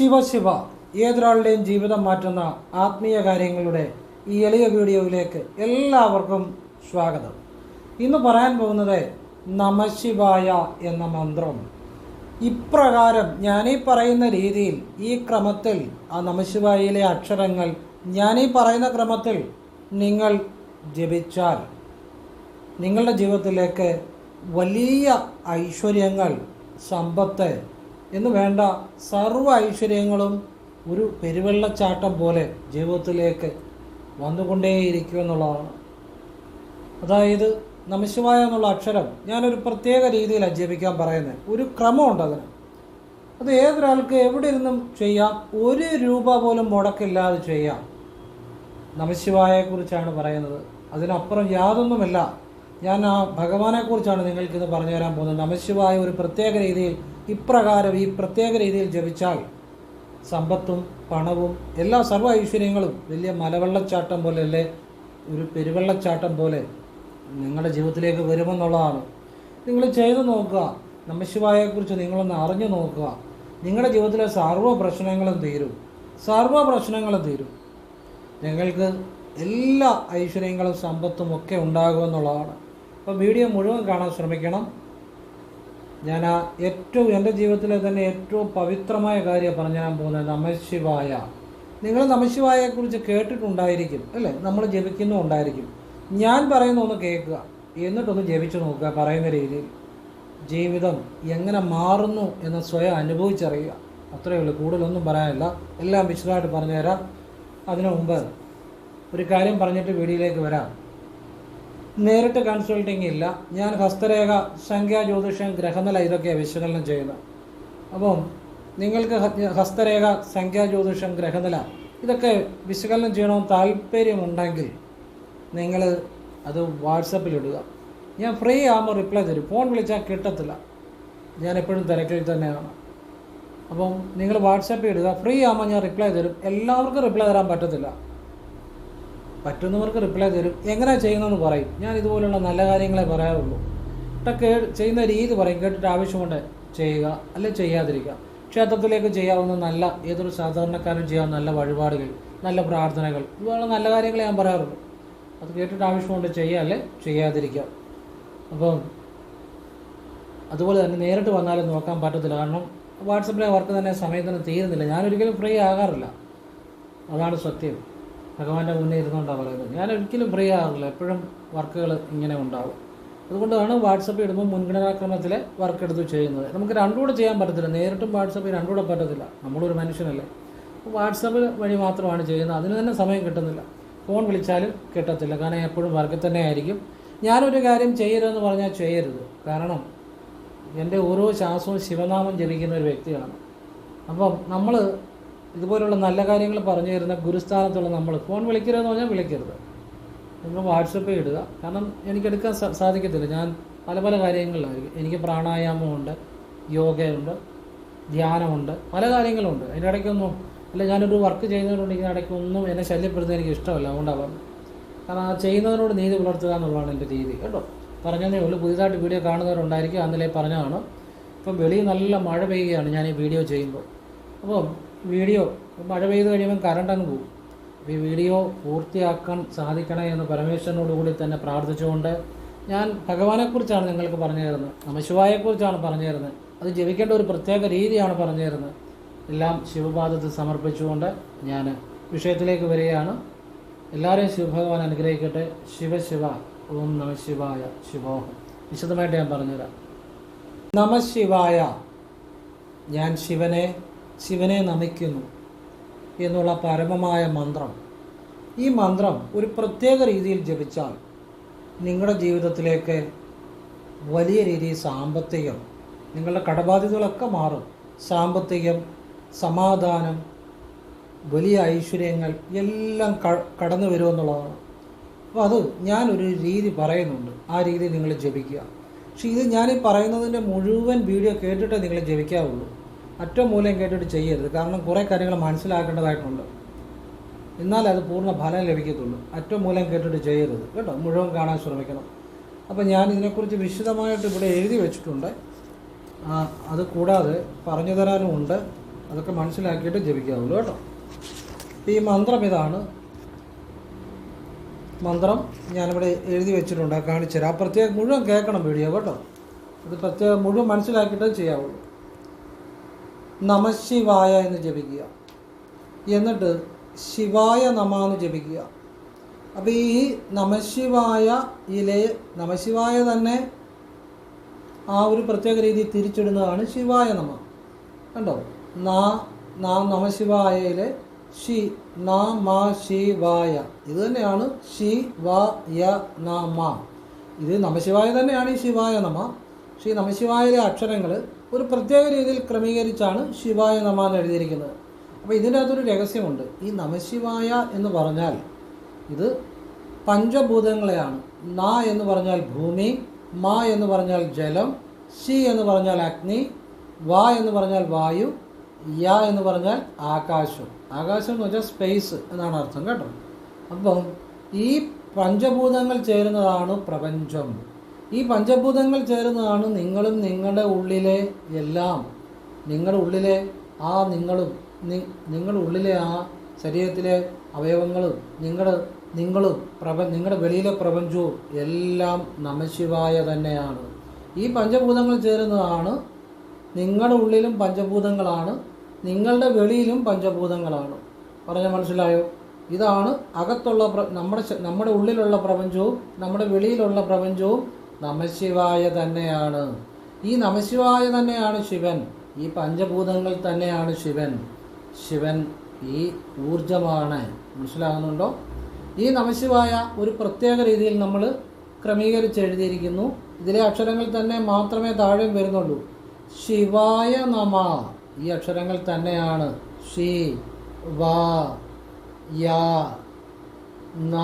ശിവശിവ ഏതൊരാളുടെയും ജീവിതം മാറ്റുന്ന ആത്മീയ കാര്യങ്ങളുടെ ഈ എളിയ വീഡിയോയിലേക്ക് എല്ലാവർക്കും സ്വാഗതം. ഇന്ന് പറയാൻ പോകുന്നത് നമശിവായ എന്ന മന്ത്രം. ഇപ്രകാരം ഞാനീ പറയുന്ന രീതിയിൽ ഈ ക്രമത്തിൽ ആ നമശിവായയിലെ അക്ഷരങ്ങൾ ഞാനീ പറയുന്ന ക്രമത്തിൽ നിങ്ങൾ ജപിച്ചാൽ നിങ്ങളുടെ ജീവിതത്തിലേക്ക് വലിയ ഐശ്വര്യങ്ങൾ സമ്പത്ത് എന്ന് വേണ്ട സർവ ഐശ്വര്യങ്ങളും ഒരു പെരുവെള്ളച്ചാട്ടം പോലെ ജീവിതത്തിലേക്ക് വന്നുകൊണ്ടേയിരിക്കും എന്നുള്ളതാണ് അതായത് നമശിവായ എന്നുള്ള അക്ഷരം ഞാനൊരു പ്രത്യേക രീതിയിലാണ് ജപിക്കാൻ പറയുന്നത്. ഒരു ക്രമമുണ്ട് അതിന്. അത് ഏതൊരാൾക്ക് എവിടെ ഇരുന്നും ചെയ്യാം ഒരു രൂപ പോലും മുടക്കില്ലാതെ ചെയ്യാം. നമശിവായെക്കുറിച്ചാണ് പറയുന്നത്. അതിനപ്പുറം യാതൊന്നുമില്ല. ഞാൻ ആ ഭഗവാനെക്കുറിച്ചാണ് നിങ്ങൾക്കിത് പറഞ്ഞു തരാൻ പോകുന്നത്. നമശിവായ ഒരു പ്രത്യേക രീതിയിൽ ഇപ്രകാരം ഈ പ്രത്യേക രീതിയിൽ ജപിച്ചാൽ സമ്പത്തും പണവും എല്ലാ സർവ ഐശ്വര്യങ്ങളും വലിയ മലവെള്ളച്ചാട്ടം പോലെ അല്ലേ ഒരു പെരുവെള്ളച്ചാട്ടം പോലെ നിങ്ങളുടെ ജീവിതത്തിലേക്ക് വരുമെന്നുള്ളതാണ്. നിങ്ങൾ ചെയ്തു നോക്കുക. നമശിവായെക്കുറിച്ച് നിങ്ങളൊന്ന് അറിഞ്ഞു നോക്കുക. നിങ്ങളുടെ ജീവിതത്തിലെ സർവ പ്രശ്നങ്ങളും തീരും. സർവ പ്രശ്നങ്ങളും തീരും. നിങ്ങൾക്ക് എല്ലാ ഐശ്വര്യങ്ങളും സമ്പത്തും ഒക്കെ ഉണ്ടാകുമെന്നുള്ളതാണ്. അപ്പോൾ വീഡിയോ മുഴുവൻ കാണാൻ ശ്രമിക്കണം. ഞാൻ ആ ഏറ്റവും എന്റെ ജീവിതത്തിലെ തന്നെ ഏറ്റവും പവിത്രമായ കാര്യം പറഞ്ഞു തരാൻ പോകുന്നത് നമശിവായ. നിങ്ങൾ നമശിവായെക്കുറിച്ച് കേട്ടിട്ടുണ്ടായിരിക്കും അല്ലേ? നമ്മൾ ജപിക്കുന്നുണ്ടായിരിക്കും ഞാൻ പറയുന്ന ഒന്ന് കേൾക്കുക. എന്നിട്ടൊന്ന് ജപിച്ചു നോക്കുക പറയുന്ന രീതിയിൽ. ജീവിതം എങ്ങനെ മാറുന്നു എന്ന് സ്വയം അനുഭവിച്ചറിയുക. അത്രയേ ഉള്ളൂ. കൂടുതലൊന്നും പറയാനില്ല. എല്ലാം വിശദമായിട്ട് പറഞ്ഞുതരാം. അതിനു മുമ്പ് ഒരു കാര്യം പറഞ്ഞിട്ട് വീഡിയോയിലേക്ക് വരാം. നേരിട്ട് കൺസൾട്ടിങ് ഇല്ല. ഞാൻ ഹസ്തരേഖ സംഖ്യാ ജ്യോതിഷം ഗ്രഹനില ഇതൊക്കെയാണ് വിശകലനം ചെയ്യുന്നത്. അപ്പം നിങ്ങൾക്ക് ഹസ്തരേഖ സംഖ്യാ ജ്യോതിഷം ഗ്രഹനില ഇതൊക്കെ വിശകലനം ചെയ്യണമെന്ന് താല്പര്യമുണ്ടെങ്കിൽ നിങ്ങൾ അത് വാട്സപ്പിലിടുക ഞാൻ ഫ്രീ ആകുമ്പോൾ റിപ്ലൈ തരും. ഫോൺ വിളിച്ചാൽ കിട്ടത്തില്ല. ഞാൻ എപ്പോഴും തിരക്കിൽ തന്നെയാണ്. അപ്പം നിങ്ങൾ വാട്സപ്പിൽ ഇടുക. ഫ്രീ ആകുമ്പോൾ ഞാൻ റിപ്ലൈ തരും. എല്ലാവർക്കും റിപ്ലൈ തരാൻ പറ്റത്തില്ല. പറ്റുന്നവർക്ക് റിപ്ലൈ തരും. എങ്ങനെ ചെയ്യുന്നതെന്ന് പറയും. ഞാൻ ഇതുപോലുള്ള നല്ല കാര്യങ്ങളെ പറയാറുള്ളൂ. ഇട്ടൊക്കെ ചെയ്യുന്ന രീതി പറയും. കേട്ടിട്ട് ആവശ്യമുണ്ട് ചെയ്യുക അല്ലെ ചെയ്യാതിരിക്കുക. ക്ഷേത്രത്തിലേക്ക് ചെയ്യാവുന്ന നല്ല ഏതൊരു സാധാരണക്കാരനും ചെയ്യാവുന്ന നല്ല വഴിപാടുകൾ നല്ല പ്രാർത്ഥനകൾ ഇതുപോലുള്ള നല്ല കാര്യങ്ങളെ ഞാൻ പറയാറുള്ളൂ. അത് കേട്ടിട്ട് ആവശ്യമുണ്ട് ചെയ്യുക അല്ലെ ചെയ്യാതിരിക്കുക. അപ്പം അതുപോലെ തന്നെ നേരിട്ട് വന്നാലും നോക്കാൻ പറ്റത്തില്ല. കാരണം വാട്സപ്പിലെ വർക്ക് തന്നെ സമയത്തിന് തീരുന്നില്ല. ഞാനൊരിക്കലും ഫ്രീ ആകാറില്ല. അതാണ് സത്യം. ഭഗവാന്റെ മുന്നേ ഇരുന്നുകൊണ്ടാണ് പറയുന്നത്. ഞാൻ ഒരിക്കലും ഫ്രീ ആകാറില്ല എപ്പോഴും വർക്കുകൾ ഇങ്ങനെ ഉണ്ടാവും. അതുകൊണ്ടാണ് വാട്സപ്പ് ഇടുമ്പോൾ മുൻഗണനാക്രമത്തിലെ വർക്ക് എടുത്ത് ചെയ്യുന്നത്. നമുക്ക് രണ്ടുകൂടെ ചെയ്യാൻ പറ്റത്തില്ല. നേരിട്ടും വാട്സപ്പ് രണ്ടുകൂടെ പറ്റത്തില്ല. നമ്മളൊരു മനുഷ്യനല്ലേ. വാട്സപ്പ് വഴി മാത്രമാണ് ചെയ്യുന്നത്. അതിന് തന്നെ സമയം കിട്ടുന്നില്ല. ഫോൺ വിളിച്ചാലും കിട്ടത്തില്ല. കാരണം എപ്പോഴും വർക്കിൽ തന്നെ ആയിരിക്കും. ഞാനൊരു കാര്യം ചെയ്യരുതെന്ന് പറഞ്ഞാൽ ചെയ്യരുത്. കാരണം എന്റെ ഓരോ ശ്വാസവും ശിവനാമം ജപിക്കുന്ന ഒരു വ്യക്തിയാണ്. അപ്പം നമ്മൾ ഇതുപോലുള്ള നല്ല കാര്യങ്ങൾ പറഞ്ഞു തരുന്ന ഗുരുസ്ഥാനത്തുള്ള നമ്മൾ. ഫോൺ വിളിക്കരുതെന്ന് പറഞ്ഞാൽ വിളിക്കരുത്. നിങ്ങൾ വാട്സപ്പ് ഇടുക. കാരണം എനിക്ക് എടുക്കാൻ സാധിക്കത്തില്ല. ഞാൻ പല പല കാര്യങ്ങളിലായിരിക്കും. എനിക്ക് പ്രാണായാമമുണ്ട് യോഗയുണ്ട് ധ്യാനമുണ്ട് പല കാര്യങ്ങളുണ്ട്. അതിന്റെ ഇടയ്ക്കൊന്നും അല്ല ഞാനൊരു വർക്ക് ചെയ്യുന്നതിനോട് ഇടയ്ക്ക് ഒന്നും എന്നെ ശല്യപ്പെടുത്തുന്നത് എനിക്ക് ഇഷ്ടമല്ല. അതുകൊണ്ടാണ് പറഞ്ഞത്. കാരണം ആ ചെയ്യുന്നതിനോട് നീതി പുലർത്തുക എന്നുള്ളതാണ് എന്റെ രീതി. കേട്ടോ? പറഞ്ഞതേ ഉള്ളൂ. പുതിയതായിട്ട് വീഡിയോ കാണുന്നവരുണ്ടായിരിക്കും. അന്നലെ പറഞ്ഞതാണ്. ഇപ്പം വെളിയിൽ നല്ല മഴ പെയ്യുകയാണ്. ഞാൻ ഈ വീഡിയോ ചെയ്യുമ്പോൾ. അപ്പം വീഡിയോ മഴ പെയ്ത് കഴിയുമ്പോൾ കറണ്ട് അങ്ങ് പോകും. ഈ വീഡിയോ പൂർത്തിയാക്കാൻ സാധിക്കണേ എന്ന് പരമേശ്വരനോടുകൂടി തന്നെ പ്രാർത്ഥിച്ചുകൊണ്ട് ഞാൻ ഭഗവാനെക്കുറിച്ചാണ് നിങ്ങൾക്ക് പറഞ്ഞു തരുന്നത് നമശിവായെക്കുറിച്ചാണ് പറഞ്ഞു തരുന്നത് അത് ജപിക്കേണ്ട ഒരു പ്രത്യേക രീതിയാണ് പറഞ്ഞു തരുന്നത് എല്ലാം ശിവപാദത്തിൽ സമർപ്പിച്ചുകൊണ്ട് ഞാൻ വിഷയത്തിലേക്ക് വരികയാണ്. എല്ലാവരെയും ശിവഭഗവാൻ അനുഗ്രഹിക്കട്ടെ. ശിവശിവ ഓം നമ ശിവായ ശിവോഹം വിശദമായിട്ട് ഞാൻ പറഞ്ഞുതരാം. നമശിവായ ഞാൻ ശിവനെ ശിവനെ നമിക്കുന്നു എന്നുള്ള പരമമായ മന്ത്രം. ഈ മന്ത്രം ഒരു പ്രത്യേക രീതിയിൽ ജപിച്ചാൽ നിങ്ങളുടെ ജീവിതത്തിലേക്ക് വലിയ രീതിയിൽ സാമ്പത്തികം നിങ്ങളുടെ കടബാധ്യതകളൊക്കെ മാറും. സാമ്പത്തികം സമാധാനം വലിയ ഐശ്വര്യങ്ങൾ എല്ലാം കടന്നു വരുമെന്നുള്ളതാണ്. അപ്പോൾ അത് ഞാനൊരു രീതി പറയുന്നുണ്ട്. ആ രീതി നിങ്ങൾ ജപിക്കുക. പക്ഷേ ഇത് ഞാൻ ഈ പറയുന്നതിന്റെ മുഴുവൻ വീഡിയോ കേട്ടിട്ടേ നിങ്ങൾ ജപിക്കാവുള്ളൂ. അറ്റം മൂലം കേട്ടിട്ട് ചെയ്യരുത്. കാരണം കുറേ കാര്യങ്ങൾ മനസ്സിലാക്കേണ്ടതായിട്ടുണ്ട്. എന്നാലേ അത് പൂർണ ഫലം ലഭിക്കത്തുള്ളൂ. അറ്റം മൂലം കേട്ടിട്ട് ചെയ്യരുത്. കേട്ടോ? മുഴുവൻ കാണാൻ ശ്രമിക്കണം. അപ്പോൾ ഞാൻ ഇതിനെക്കുറിച്ച് വിശദമായിട്ട് ഇവിടെ എഴുതി വെച്ചിട്ടുണ്ട്. അത് കൂടാതെ പറഞ്ഞു തരാനും ഉണ്ട്. അതൊക്കെ മനസ്സിലാക്കിയിട്ട് ജപിക്കാവുള്ളൂ. കേട്ടോ? ഈ മന്ത്രം ഇതാണ്. മന്ത്രം ഞാനിവിടെ എഴുതി വെച്ചിട്ടുണ്ട്. കാണിച്ചു തരാം. ആ പ്രത്യേകം മുഴുവൻ കേൾക്കണം വീഡിയോ. കേട്ടോ? അത് പ്രത്യേകം മുഴുവൻ മനസ്സിലാക്കിയിട്ടേ ചെയ്യാവുള്ളൂ. നമശിവായ എന്ന് ജപിക്കുക. എന്നിട്ട് ശിവായ നമ എന്ന് ജപിക്കുക. അപ്പോൾ ഈ നമശിവായ ഇലെ നമശിവായ തന്നെ ആ ഒരു പ്രത്യേക രീതി തിരിച്ചിടുന്നതാണ് ശിവായ നമ. കണ്ടോ? നാ നാ നമശിവായയിലെ ഷി നാ മാ ശിവായ. ഇത് തന്നെയാണ് ഷി വ യ ന മാ. ഇത് നമശിവായ തന്നെയാണ് ഈ ശിവായ നമ. പക്ഷേ നമശിവായയിലെ അക്ഷരങ്ങൾ ഒരു പ്രത്യേക രീതിയിൽ ക്രമീകരിച്ചാണ് ശിവായ നമ എന്ന് എഴുതിയിരിക്കുന്നത്. അപ്പോൾ ഇതിന്റെ അകത്തൊരു രഹസ്യമുണ്ട്. ഈ നമശിവായ എന്ന് പറഞ്ഞാൽ ഇത് പഞ്ചഭൂതങ്ങളെയാണ്. ന എന്ന് പറഞ്ഞാൽ ഭൂമി മ എന്ന് പറഞ്ഞാൽ ജലം ശി എന്ന് പറഞ്ഞാൽ അഗ്നി വ എന്ന് പറഞ്ഞാൽ വായു യ എന്ന് പറഞ്ഞാൽ ആകാശം. ആകാശം എന്ന് വെച്ചാൽ സ്പേസ് എന്നാണ് അർത്ഥം കേട്ടോ. അപ്പം ഈ പഞ്ചഭൂതങ്ങൾ ചേരുന്നതാണ് പ്രപഞ്ചം. ഈ പഞ്ചഭൂതങ്ങൾ ചേരുന്നതാണ് നിങ്ങളും നിങ്ങളുടെ ഉള്ളിലെ എല്ലാം. നിങ്ങളുടെ ഉള്ളിലെ ആ നിങ്ങളും നിങ്ങളുടെ ഉള്ളിലെ ആ ശരീരത്തിലെ അവയവങ്ങളും നിങ്ങളുടെ നിങ്ങളും പ്രപ നിങ്ങളുടെ വെളിയിലെ പ്രപഞ്ചവും എല്ലാം നമശിവായ തന്നെയാണ്. ഈ പഞ്ചഭൂതങ്ങൾ ചേരുന്നതാണ് നിങ്ങളുടെ ഉള്ളിലും പഞ്ചഭൂതങ്ങളാണ് നിങ്ങളുടെ വെളിയിലും പഞ്ചഭൂതങ്ങളാണ്. പറഞ്ഞ മനസ്സിലായോ? ഇതാണ് അകത്തുള്ള നമ്മുടെ നമ്മുടെ ഉള്ളിലുള്ള പ്രപഞ്ചവും നമ്മുടെ വെളിയിലുള്ള പ്രപഞ്ചവും നമശിവായ തന്നെയാണ്. ഈ നമശിവായ തന്നെയാണ് ശിവൻ. ഈ പഞ്ചഭൂതങ്ങൾ തന്നെയാണ് ശിവൻ. ശിവൻ ഈ ഊർജമാണ് മനസ്സിലാകുന്നുണ്ടോ? ഈ നമശിവായ ഒരു പ്രത്യേക രീതിയിൽ നമ്മൾ ക്രമീകരിച്ച് എഴുതിയിരിക്കുന്നു. ഇതിലെ അക്ഷരങ്ങൾ തന്നെ മാത്രമേ താഴെ വരുന്നുള്ളൂ. ശിവായ നമ. ഈ അക്ഷരങ്ങൾ തന്നെയാണ്. ഷി വ യ ന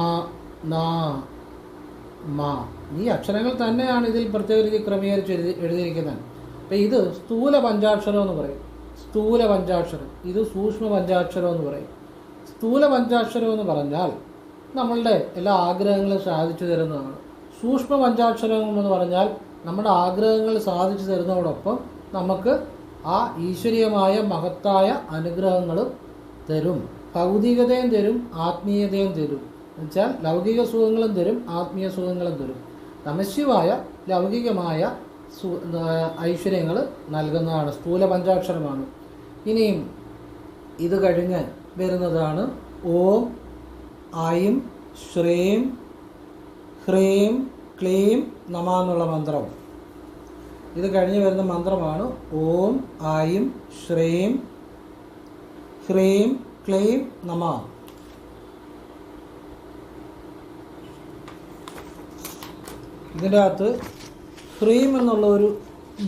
മ. ഈ അക്ഷരങ്ങൾ തന്നെയാണ് ഇതിൽ പ്രത്യേക രീതി ക്രമീകരിച്ച് എഴുതി എഴുതിയിരിക്കുന്നത്. അപ്പം ഇത് സ്ഥൂല പഞ്ചാക്ഷരം എന്ന് പറയും. സ്ഥൂല പഞ്ചാക്ഷരം. ഇത് സൂക്ഷ്മ പഞ്ചാക്ഷരം എന്ന് പറയും. സ്ഥൂല പഞ്ചാക്ഷരം എന്ന് പറഞ്ഞാൽ നമ്മളുടെ എല്ലാ ആഗ്രഹങ്ങളും സാധിച്ചു തരുന്നതാണ്. സൂക്ഷ്മ പഞ്ചാക്ഷരം എന്ന് പറഞ്ഞാൽ നമ്മുടെ ആഗ്രഹങ്ങൾ സാധിച്ചു തരുന്നതോടൊപ്പം നമുക്ക് ആ ഈശ്വരീയമായ മഹത്തായ അനുഗ്രഹങ്ങളും തരും. ഭൗതികതയും തരും ആത്മീയതയും തരും. എന്നുവെച്ചാൽ ലൗകിക സുഖങ്ങളും തരും ആത്മീയ സുഖങ്ങളും തരും. നമശിവായ ലൗകികമായ സു ഐശ്വര്യങ്ങൾ നൽകുന്നതാണ് സ്ഥൂല പഞ്ചാക്ഷരമാണ്. ഇനിയും ഇത് കഴിഞ്ഞ് വരുന്നതാണ് ഓം ഐം ശ്രീം ഹ്രീം ക്ലീം നമ എന്നുള്ള മന്ത്രം. ഇത് കഴിഞ്ഞ് വരുന്ന മന്ത്രമാണ് ഓം ഐം ശ്രീം ഹ്രീം ക്ലീം നമ. ഇതിന്റെ അകത്ത് ക്രീം എന്നുള്ള ഒരു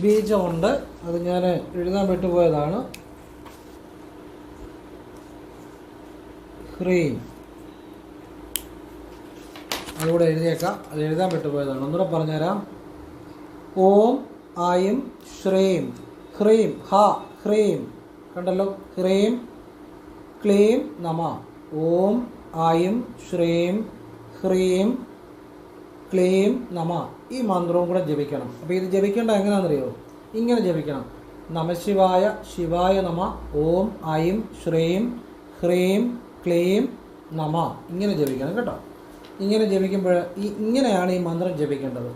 ബീജമുണ്ട്. അത് ഞാൻ എഴുതാൻ വിട്ടുപോയതാണ് ക്രീം അതുകൂടെ എഴുതിയേക്കാം. അത് എഴുതാൻ വിട്ടുപോയതാണ് ഒന്നുകൂടെ പറഞ്ഞുതരാം. ഓം ആയും ശ്രീം. ഹ്രീം. ഹ ഹ്രീം. കണ്ടല്ലോ? ഹ്രീം ക്ലീം നമ. ഓം ആയും ശ്രീം ഹ്രീം ക്ലീം നമ. ഈ മന്ത്രവും കൂടെ ജപിക്കണം. അപ്പോൾ ഇത് ജപിക്കേണ്ട എങ്ങനെയാണെന്നറിയോ ഇങ്ങനെ ജപിക്കണം. നമശിവായ ശിവായ നമ ഓം ഐം ശ്രീം ഹ്രീം ക്ലീം നമ. ഇങ്ങനെ ജപിക്കണം കേട്ടോ. ഇങ്ങനെ ജപിക്കുമ്പോൾ ഈ ഇങ്ങനെയാണ് ഈ മന്ത്രം ജപിക്കേണ്ടത്.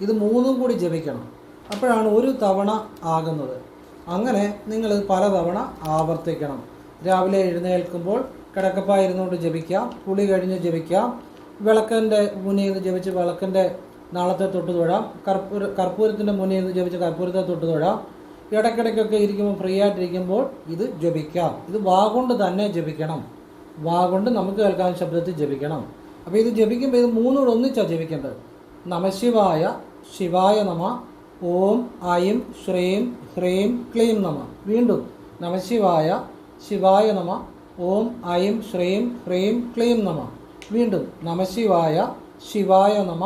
ഇത് മൂന്നും കൂടി ജപിക്കണം. അപ്പോഴാണ് ഒരു തവണ ആകുന്നത്. അങ്ങനെ നിങ്ങൾ പലതവണ ആവർത്തിക്കണം. രാവിലെ എഴുന്നേൽക്കുമ്പോൾ കിടക്കപ്പായിരുന്നുകൊണ്ട് ജപിക്കാം കുളി കഴിഞ്ഞ് ജപിക്കാം വിളക്കിന്റെ മുന്നിൽ നിന്ന് ജപിച്ച് വിളക്കിന്റെ നാളത്തെ തൊട്ട് തൊഴാം. കർപ്പൂര കർപ്പൂരത്തിന്റെ മുന്നിൽ നിന്ന് ജപിച്ച് കർപ്പൂരത്തെ തൊട്ട് തൊഴാം. ഇടയ്ക്കിടയ്ക്കൊക്കെ ഇരിക്കുമ്പോൾ ഫ്രീ ആയിട്ടിരിക്കുമ്പോൾ ഇത് ജപിക്കാം. ഇത് വാ കൊണ്ട് തന്നെ ജപിക്കണം. വാ കൊണ്ട് നമുക്ക് കേൾക്കാൻ ശബ്ദത്തിൽ ജപിക്കണം. അപ്പോൾ ഇത് ജപിക്കുമ്പോൾ ഇത് മൂന്നോട് ഒന്നിച്ചാണ് ജപിക്കേണ്ടത്. നമശിവായ ശിവായ നമ ഓം ഐം ശ്രീം ഹ്രീം ക്ലീം നമ. വീണ്ടും നമശിവായ ശിവായ നമ ഓം ഐം ശ്രീം ഹ്രീം ക്ലീം നമ. വീണ്ടും നമശിവായ ശിവായ നമ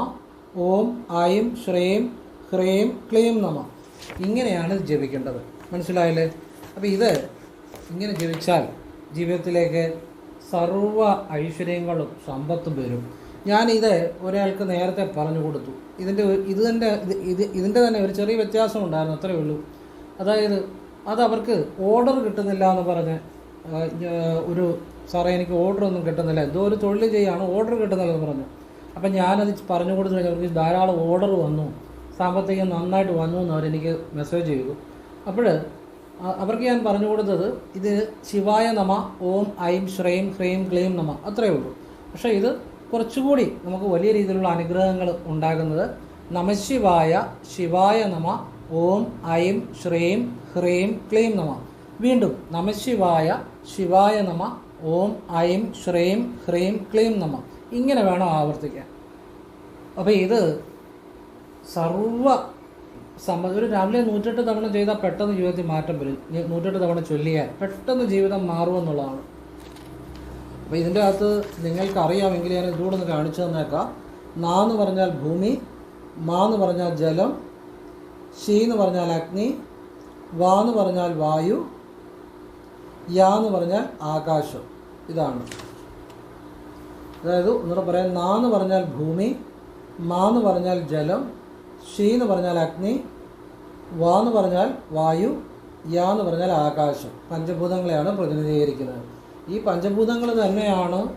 ഓം ഐം ശ്രീം ഹ്രീം ക്ലീം നമ. ഇങ്ങനെയാണ് ജപിക്കേണ്ടത്. മനസ്സിലായല്ലേ? അപ്പോൾ ഇത് ഇങ്ങനെ ജപിച്ചാൽ ജീവിതത്തിലേക്ക് സർവ ഐശ്വര്യങ്ങളും സമ്പത്തും വരും. ഞാനിത് ഒരാൾക്ക് നേരത്തെ പറഞ്ഞു കൊടുത്തു. ഇതിന്റെ ഇത് തന്നെ ഇത് ഇതിന്റെ തന്നെ ഒരു ചെറിയ വ്യത്യാസം ഉണ്ടായിരുന്നു അത്രയേ ഉള്ളൂ. അതായത് അത് അവർക്ക് ഓർഡർ കിട്ടുന്നില്ല എന്ന് പറഞ്ഞ് ഒരു സാറേ എനിക്ക് ഓർഡർ ഒന്നും കിട്ടുന്നില്ല. എന്തോ ഒരു തൊഴിൽ ചെയ്യാണ് ഓർഡർ കിട്ടുന്നില്ല എന്ന് പറഞ്ഞു. അപ്പം ഞാനത് പറഞ്ഞു കൊടുത്തു. അവർക്ക് ധാരാളം ഓർഡർ വന്നു. സാമ്പത്തികം നന്നായിട്ട് വന്നു എന്ന് അവരെനിക്ക് മെസ്സേജ് ചെയ്തു. അപ്പോൾ അവർക്ക് ഞാൻ പറഞ്ഞു കൊടുത്തത് ഇത് ശിവായ നമ ഓം ഐം ശ്രേം ഹ്രീം ക്ലീം നമ അത്രയേ ഉള്ളൂ. പക്ഷേ ഇത് കുറച്ചുകൂടി നമുക്ക് വലിയ രീതിയിലുള്ള അനുഗ്രഹങ്ങൾ ഉണ്ടാകുന്നത് നമശിവായ ശിവായ നമ ഓം ഐം ശ്രീം ഹ്രീം ക്ലീം നമ. വീണ്ടും നമശിവായ ശിവായ നമ ഓം ഐം ശ്രീം ഹ്രീം ക്ലീം നമ. ഇങ്ങനെ വേണം ആവർത്തിക്കാൻ. അപ്പോൾ ഇത് സർവ സമ ഒരു രാവിലെ നൂറ്റെട്ട് തവണ ചെയ്താൽ പെട്ടെന്ന് ജീവിതത്തിൽ മാറ്റം വരും. നൂറ്റെട്ട് തവണ ചൊല്ലിയാൽ പെട്ടെന്ന് ജീവിതം മാറുമെന്നുള്ളതാണ്. അപ്പോൾ ഇതിന്റെ അകത്ത് നിങ്ങൾക്ക് അറിയാമെങ്കിൽ ഞാൻ ഇതുകൂടെ ഒന്ന് കാണിച്ചു തന്നേക്കാം. നാ എന്ന് പറഞ്ഞാൽ ഭൂമി മാ എന്ന് പറഞ്ഞാൽ ജലം ഷീ എന്ന് പറഞ്ഞാൽ അഗ്നി വാ എന്ന് പറഞ്ഞാൽ വായു യാ എന്ന് പറഞ്ഞാൽ ആകാശം. ഇതാണ്. അതായത് ഒന്നുകൂടെ പറയാം നാ എന്ന് പറഞ്ഞാൽ ഭൂമി മാ എന്ന് പറഞ്ഞാൽ ജലം ഷീ എന്ന് പറഞ്ഞാൽ അഗ്നി വാ എന്ന് പറഞ്ഞാൽ വായു യാ എന്ന് പറഞ്ഞാൽ ആകാശം. പഞ്ചഭൂതങ്ങളെയാണ് പ്രതിനിധീകരിക്കുന്നത്. ഈ പഞ്ചഭൂതങ്ങൾ തന്നെയാണ്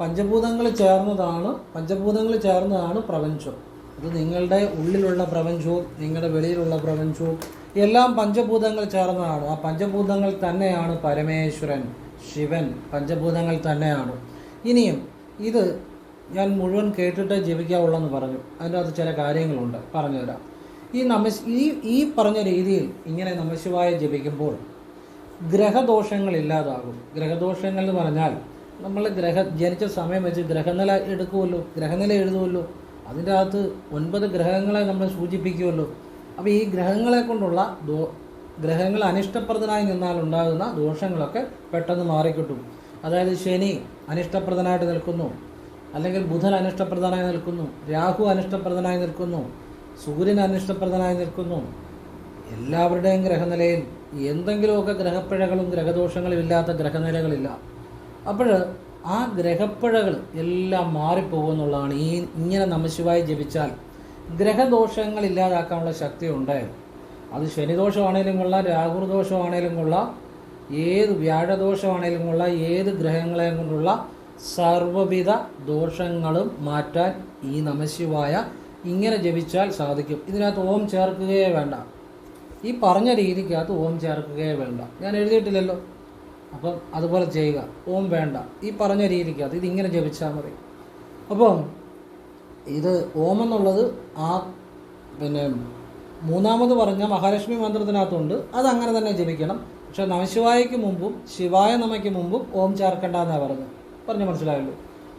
പഞ്ചഭൂതങ്ങൾ ചേർന്നതാണ് പഞ്ചഭൂതങ്ങൾ ചേർന്നതാണ് പ്രപഞ്ചം. അത് നിങ്ങളുടെ ഉള്ളിലുള്ള പ്രപഞ്ചവും നിങ്ങളുടെ വെളിയിലുള്ള പ്രപഞ്ചവും എല്ലാം പഞ്ചഭൂതങ്ങൾ ചേർന്നതാണ്. ആ പഞ്ചഭൂതങ്ങൾ തന്നെയാണ് പരമേശ്വരൻ ശിവൻ പഞ്ചഭൂതങ്ങൾ തന്നെയാണ്. ഇനിയും ഇത് ഞാൻ മുഴുവൻ കേട്ടിട്ട് ജീവിക്കാവുള്ളെന്ന് പറഞ്ഞു. അതിന്റെ അത് ചില കാര്യങ്ങളുണ്ട്. പറഞ്ഞുതരാം. ഈ നമ ഈ ഈ പറഞ്ഞ രീതിയിൽ ഇങ്ങനെ നമശിവായ ജപിക്കുമ്പോൾ ഗ്രഹദോഷങ്ങൾ ഇല്ലാതാകും. ഗ്രഹദോഷങ്ങൾ എന്ന് പറഞ്ഞാൽ നമ്മൾ ഗ്രഹ ജനിച്ച സമയം വെച്ച് ഗ്രഹനില എടുക്കുമല്ലോ ഗ്രഹനില എഴുതുമല്ലോ അതിന്റെ അകത്ത് ഒൻപത് ഗ്രഹങ്ങളെ നമ്മൾ സൂചിപ്പിക്കുമല്ലോ അപ്പോൾ ഈ ഗ്രഹങ്ങളെ കൊണ്ടുള്ള ദോ ഗ്രഹങ്ങൾ അനിഷ്ടപ്രദനായി നിന്നാൽ ഉണ്ടാകുന്ന ദോഷങ്ങളൊക്കെ പെട്ടെന്ന് മാറിക്കിട്ടും. അതായത് ശനി അനിഷ്ടപ്രദനായിട്ട് നിൽക്കുന്നു. അല്ലെങ്കിൽ ബുധൻ അനിഷ്ടപ്രദനായി നിൽക്കുന്നു. രാഹു അനിഷ്ടപ്രദനായി നിൽക്കുന്നു. സൂര്യൻ അനിഷ്ടപ്രദനായി നിൽക്കുന്നു. എല്ലാവരുടെയും ഗ്രഹനിലയിൽ എന്തെങ്കിലുമൊക്കെ ഗ്രഹപ്പിഴകളും ഗ്രഹദോഷങ്ങളും ഇല്ലാത്ത ഗ്രഹനിലകളില്ല. അപ്പോൾ ആ ഗ്രഹപ്പിഴകൾ എല്ലാം മാറിപ്പോകുമെന്നുള്ളതാണ്. ഈ ഇങ്ങനെ നമശിവായി ജപിച്ചാൽ ഗ്രഹദോഷങ്ങൾ ഇല്ലാതാക്കാനുള്ള ശക്തി ഉണ്ടായിരുന്നു അത് ശനിദോഷമാണേലും കൊള്ളാം രാഹുദോഷമാണേലും കൊള്ളാം ഏത് വ്യാഴദോഷമാണേലും കൊള്ളാം ഏത് ഗ്രഹങ്ങളെ കൊണ്ടുള്ള സർവവിധ ദോഷങ്ങളും മാറ്റാൻ ഈ നമശിവായ ഇങ്ങനെ ജപിച്ചാൽ സാധിക്കും. ഇതിനകത്ത് ഓം ചേർക്കുകയേ വേണ്ട. ഈ പറഞ്ഞ രീതിക്കകത്ത് ഓം ചേർക്കുകയേ വേണ്ട. ഞാൻ എഴുതിയിട്ടില്ലല്ലോ. അപ്പം അതുപോലെ ചെയ്യുക. ഓം വേണ്ട. ഈ പറഞ്ഞ രീതിക്കകത്ത് ഇതിങ്ങനെ ജപിച്ചാൽ മതി. അപ്പം ഇത് ഓം എന്നുള്ളത് ആ പിന്നെ മൂന്നാമത് പറഞ്ഞ മഹാലക്ഷ്മി മന്ത്രത്തിനകത്തുണ്ട്. അത് അങ്ങനെ തന്നെ ജപിക്കണം. പക്ഷെ നമശിവായയ്ക്ക് മുമ്പും ശിവായ നമയ്ക്ക് മുമ്പും ഓം ചേർക്കണ്ട എന്നാണ് പറഞ്ഞത്. പറഞ്ഞു മനസ്സിലായല്ലോ.